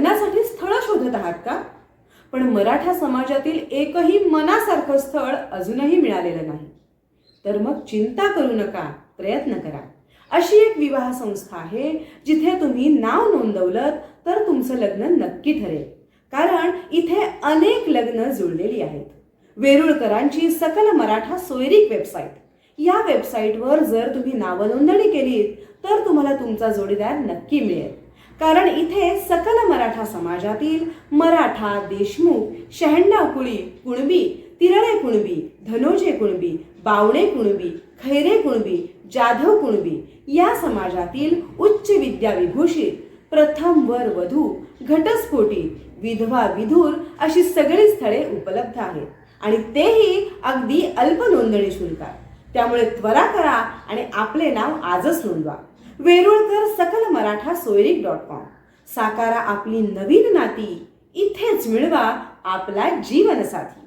लग्नासाठी स्थळ शोधत आहात का? पण मराठा समाजातील एकही मनासारखं स्थळ अजूनही मिळालेलं नाही. तर मग चिंता करू नका प्रयत्न करा. अशी एक विवाह संस्था आहे जिथे तुम्ही नाव नोंदवलं तर तुमचं लग्न नक्की ठरेल. कारण इथे अनेक लग्न जुळलेली आहेत. वेरुळकरांची सकल मराठा सोयरीक वेबसाईट या वेबसाईटवर जर तुम्ही नावनोंदणी केलीत तर तुम्हाला तुमचा जोडीदार नक्की मिळेल. कारण इथे सकल मराठा समाजातील मराठा देशमुख शहाण्णव कुळी कुणबी तिरळे कुणबी धनोजे कुणबी बावणे कुणबी खैरे कुणबी जाधव कुणबी या समाजातील उच्च विद्या विभूषित प्रथम वर वधू घटस्फोटी विधवा विधूर अशी सगळी स्थळे उपलब्ध आहेत. आणि तेही अगदी अल्प नोंदणी शुल्कात. त्यामुळे त्वरा करा आणि आपले नाव आजच नोंदवा. वेरुळकर सकल मराठा सोयरीक डॉट कॉम साकारा आपली नवीन नाती इथेच मिळवा आपला जीवनसाथी.